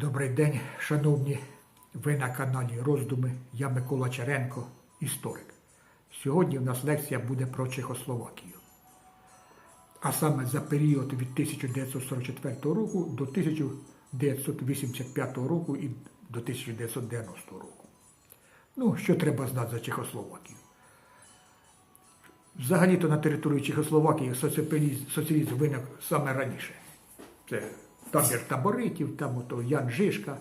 Добрий день, шановні. Ви на каналі Роздуми. Я Микола Черенко, історик. Сьогодні у нас лекція буде про Чехословакію. А саме за період від 1944 року до 1985 року і до 1990 року. Ну, що треба знати за Чехословакію? Взагалі-то на території Чехословакії соціалізм, виник саме раніше. Це табір таборитів, там ото Ян Жишка,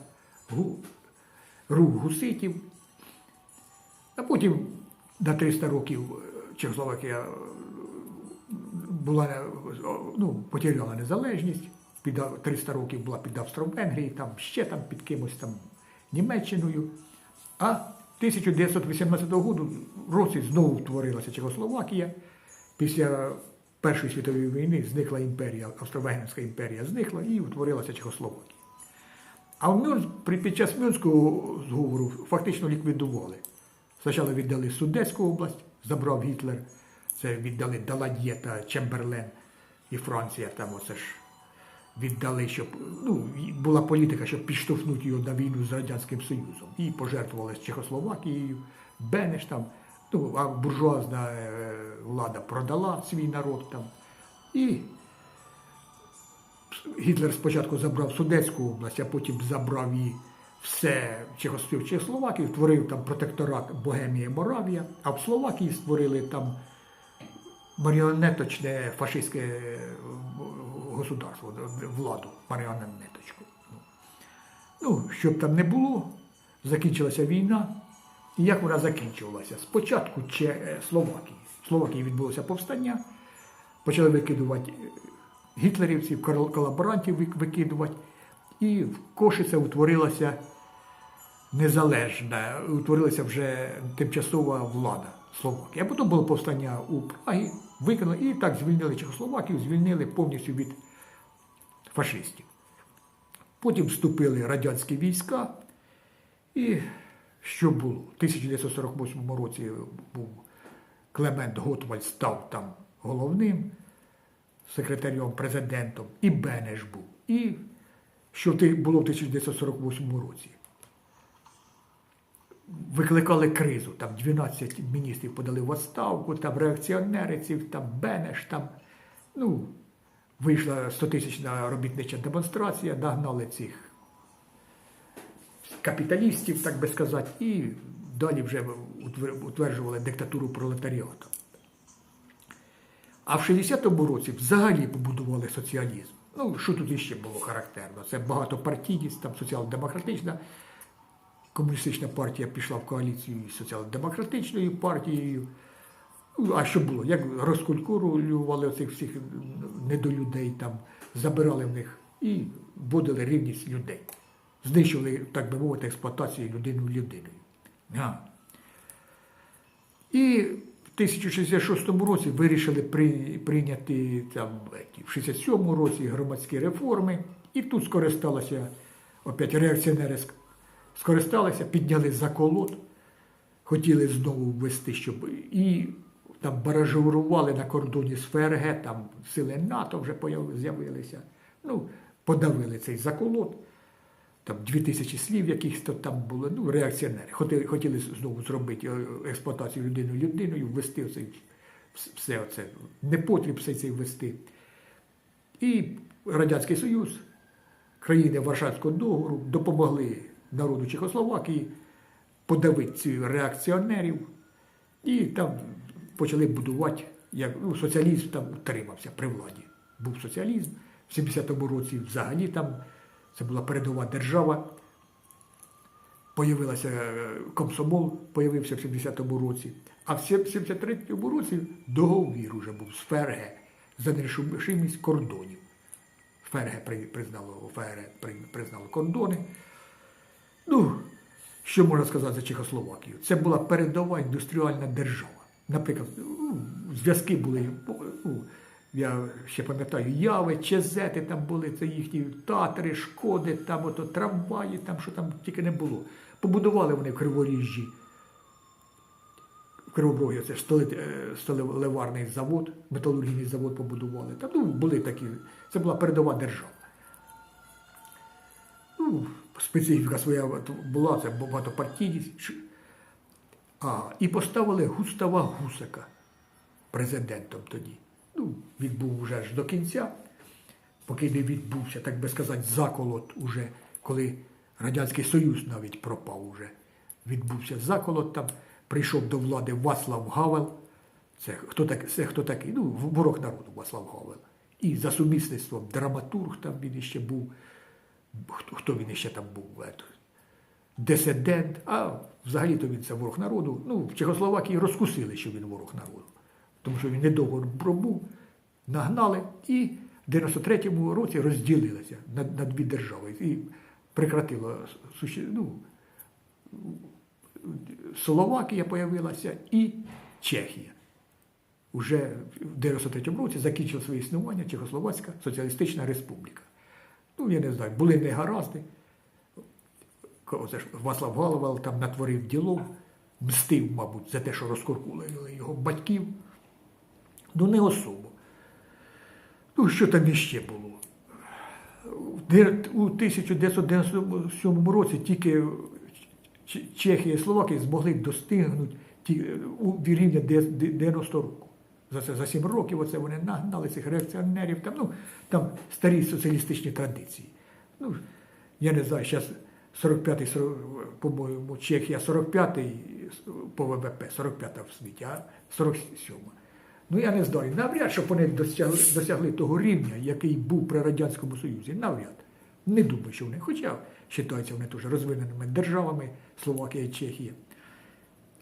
рух гуситів. А потім на 300 років е, Чехословакія е, була, е, ну, потеряла незалежність, під, 300 років була під Австро-Венгрії, там ще там під кимось там Німеччиною. А 1918 року році знову утворилася Чехословакія. Після Першої світової війни зникла імперія, Австро-Венгерська імперія зникла і утворилася Чехословакія. А в Мюнс, під час Мюнського зговору фактично ліквідували. Спочатку віддали Судетську область, забрав Гітлер, це віддали Далад'є та Чемберлен і Франція, там оце ж віддали, щоб ну, була політика, щоб підштовхнути його на війну з Радянським Союзом. І пожертвували з Чехословакією, Бенеш там, ну, а буржуазна е, влада продала свій народ там. І Гітлер спочатку забрав Судетську область, а потім забрав і все Чехослов- Чехословакію, створив там протекторат Богемія Моравія, а в Словакії створили там маріонеточне фашистське е, государство, владу, маріонеточку. Ну, щоб там не було, закінчилася війна. І як вона закінчувалася? Спочатку е, Словакії. В Словакії відбулося повстання, почали викидувати е, гітлерівців, колаборантів викидувати. І в Кошице утворилася незалежна, утворилася вже тимчасова влада Словакії. А потім було повстання у Прагі, викинули і так звільнили Чехословакію, звільнили повністю від фашистів. Потім вступили радянські війська, і що було? В 1948 році був Клемент Готвальд став там головним секретарем, президентом, і Бенеш був. І що було в 1948 році? Викликали кризу, там 12 міністрів подали в відставку, там реакціонериців, там Бенеш, там, ну, вийшла 100-тисячна робітнича демонстрація, нагнали цих капіталістів, так би сказати, і далі вже утверджували диктатуру пролетаріату. А в 60-му році взагалі побудували соціалізм. Ну, що тут іще було характерно? Це багатопартійність, там соціал-демократична. Комуністична партія пішла в коаліцію із соціал-демократичною партією. Ну, а що було? Як розкулькурували цих всіх недолюдей, там, забирали в них і вводили рівність людей. Знищували, так би мовити, експлуатацію людину людиною. А. І в 1066 році вирішили при- прийняти там, в 67 році громадські реформи, і тут скористалися, опять реакціонери скористалися, підняли заколот, хотіли знову ввести, щоб і там баражурували на кордоні з ФРГ, там сили НАТО вже з'явилися. Ну, подавили цей заколот там дві тисячі слів, якихось то там було, ну, реакціонери. Хотіли, хотіли знову зробити е, експлуатацію людини людиною, ввести оцей, вс- все оце, непотріб все цей ввести. І Радянський Союз, країни Варшавського договору допомогли народу Чехословакії подавити цих реакціонерів, і там почали будувати, як ну, соціалізм там утримався при владі. Був соціалізм. В 70-му році взагалі там це була передова держава. Появилася е, комсомол, появився в 70-му році. А в 73-му році договір уже був з ФРГ за нерушимість кордонів. При- признало, ФРГ признало кордони. Ну, що можна сказати за Чехословакію? Це була передова індустріальна держава. Наприклад, ну, зв'язки були, ну, я ще пам'ятаю, яви, чезети там були, це їхні татри, шкоди, там ото трамваї, там що там тільки не було. Побудували вони в Криворіжжі. В Кривоброгі це е, сталеливарний завод, металургійний завод побудували. Там ну, були такі, це була передова держава. Ну, специфіка своя була, це багатопартійність. А, і поставили Густава Гусака президентом тоді. Ну, він був вже ж до кінця, поки не відбувся, так би сказати, заколот уже, коли Радянський Союз навіть пропав уже. Відбувся заколот там, прийшов до влади Вацлав Гавел. Це хто, так, це хто такий? Ну, ворог народу Вацлав Гавел. І за сумісництвом драматург там він іще був. Хто, хто він іще там був? Ето, Дисидент, а взагалі-то він це ворог народу. Ну, в Чехословакії розкусили, що він ворог народу. Тому що він недовго пробув, нагнали і в 93-му році розділилися на, на дві держави. І прекратило ну, Словакія появилася і Чехія. Уже в 93-му році закінчила своє існування Чехословацька Соціалістична Республіка. Ну, я не знаю, були негаразди. Васлав Галавел там натворив діло, мстив, мабуть, за те, що розкуркулили його батьків. Ну, не особо. Ну, що там іще було? У 1997 році тільки Чехія і Словакія змогли достигнути рівня де- де- 90 року. За це за 7 років оце вони нагнали цих реакціонерів, там, ну, там старі соціалістичні традиції. Ну, я не знаю, зараз 45-й, по-моєму, Чехія 45-й по ВВП, 45-та в світі, а 47-та. Ну, я не знаю, навряд, щоб вони досягли, досягли того рівня, який був при Радянському Союзі. Навряд. Не думаю, що вони. Хоча вважаються вони теж розвиненими державами Словакія і Чехія.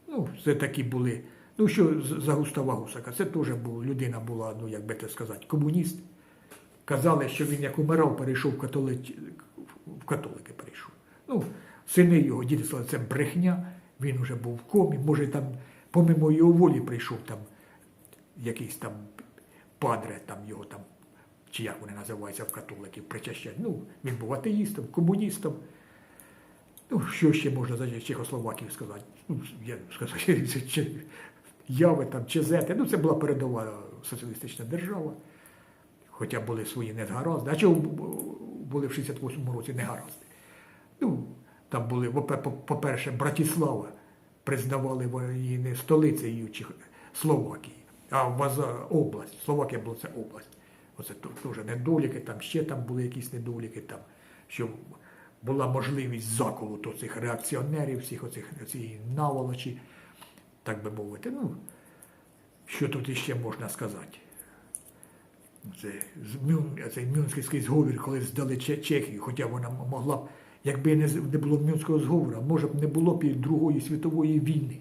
Ну, це такі були. Ну, що за Густава Гусака? Це теж був, людина була, ну, як би це сказати, комуніст. Казали, що він як умирав, перейшов в, католич... в католики перейшов. Ну, сини його, діти сказали, це брехня, він вже був в комі, може там, помимо його волі, прийшов там якийсь там падре, там його там, чи як вони називаються в католиків, причащать. Ну, він був атеїстом, комуністом. Ну, що ще можна за Чехословаків сказати? Ну, я сказав, яви там, чезети. Ну, це була передова соціалістична держава. Хоча були свої негаразди. А чого були в 68-му році негаразди? Ну, там були, по- по- по-перше, Братіслава признавали її не столицею Словакії, а Ваза область. Словакія була це область. Оце теж недоліки, там ще там були якісь недоліки, там, що була можливість заколоту цих реакціонерів, всіх оцих цієї наволочі, так би мовити. Ну, що тут іще можна сказати? Це цей Мюнхенський зговір, коли здали Чехію, хоча вона могла б, якби не було Мюнського зговору, може б не було б і Другої світової війни.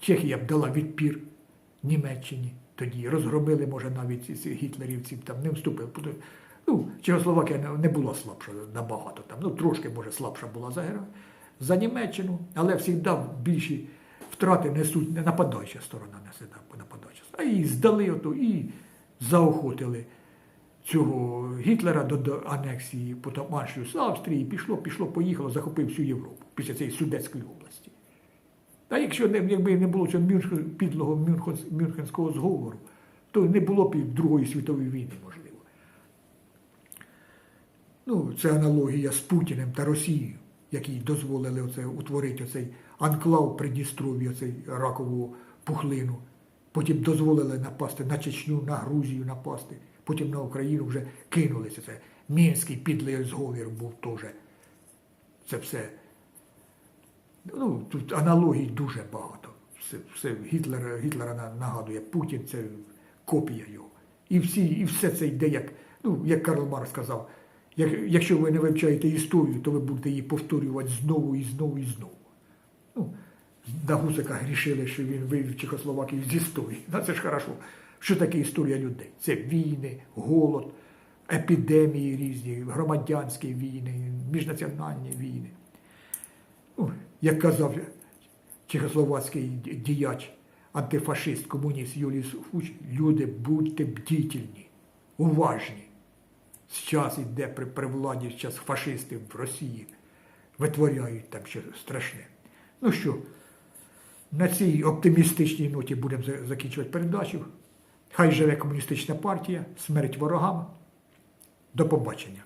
Чехія б дала відпір Німеччині тоді, розгромили, може, навіть ці- гітлерівців, там не вступили. Ну, Чехословакія не- була слабша набагато там, ну трошки, може, слабша була за, Гера- за Німеччину, але завжди більші втрати несуть не нападаюча сторона несе нападаюча. А і здали ото, і заохотили цього Гітлера до, до анексії, потім Аншлюс Австрії, пішло, пішло, поїхало, захопив всю Європу після цієї Судетської області. А якщо не, якби не було цього Мюнхен, підлого Мюнхен- Мюнхенського зговору, то не було б і Другої світової війни, можливо. Ну, це аналогія з Путіним та Росією, які дозволили оце, утворити оцей анклав Придністров'я, оцей ракову пухлину. Потім дозволили напасти на Чечню, на Грузію напасти, потім на Україну вже кинулися. Це Мінський підлий зговір був теж. Це все. Ну, тут аналогій дуже багато. Все, все Гітлера, Гітлера нагадує Путін, це копія його. І, всі, і все це йде, як, ну, як Карл Маркс сказав, як, якщо ви не вивчаєте історію, то ви будете її повторювати знову і знову і знову. Ну, на Гусика грішили, що він вивів Чехословакію з історії. Ну, це ж хорошо. Що таке історія людей? Це війни, голод, епідемії різні, громадянські війни, міжнаціональні війни. Ну, як казав чехословацький діяч, антифашист, комуніст Юлій Фуч, люди, будьте бдітельні, уважні. Зараз йде при, при владі зараз фашисти в Росії, витворяють там щось страшне. Ну що, на цій оптимістичній ноті будемо закінчувати передачу. Хай живе комуністична партія, смерть ворогам. До побачення.